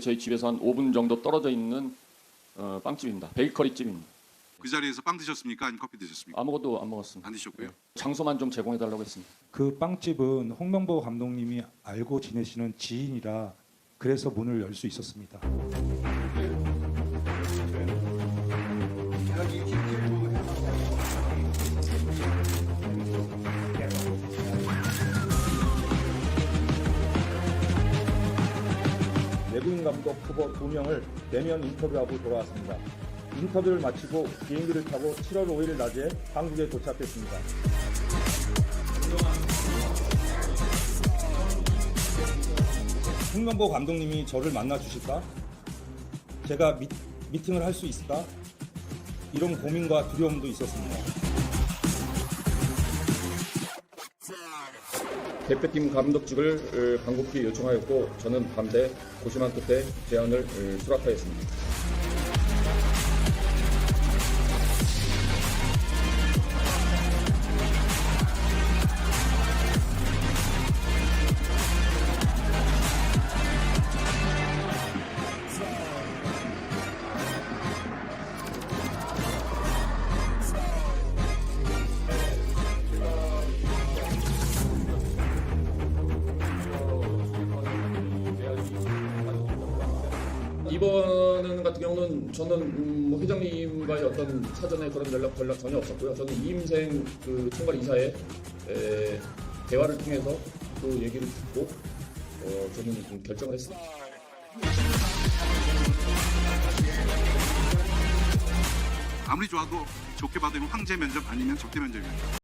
저희 집에서 한 5분 정도 떨어져 있는 어, 빵집입니다. 베이커리 집입니다. 그 자리에서 빵 드셨습니까? 아니면 커피 드셨습니까? 아무것도 안 먹었습니다. 안 드셨고요. 장소만 좀 제공해 달라고 했습니다. 그 빵집은 홍명보 감독님이 알고 지내시는 지인이라 그래서 문을 열 수 있었습니다. 외국인 감독 후보 두 명을 대면 인터뷰하고 돌아왔습니다. 인터뷰를 마치고 비행기를 타고 7월 5일 낮에 한국에 도착했습니다. 홍명보 감독님이 저를 만나 주실까? 제가 미, 미팅을 할 수 있을까? 이런 고민과 두려움도 있었습니다. 대표팀 감독직을 어, 간곡히 요청하였고 저는 밤새 고심한 끝에 제안을 어, 수락하였습니다. 이번 같은 경우는 저는 음, 뭐 회장님과의 어떤 사전에 그런 연락 전략 전혀 없었고요. 저는 이임생 그 총괄 이사의 에, 대화를 통해서 그 얘기를 듣고 어, 저는 좀 결정을 했습니다. 아무리 좋아도 좋게 받으면 황제 면접 아니면 적대 면접입니다.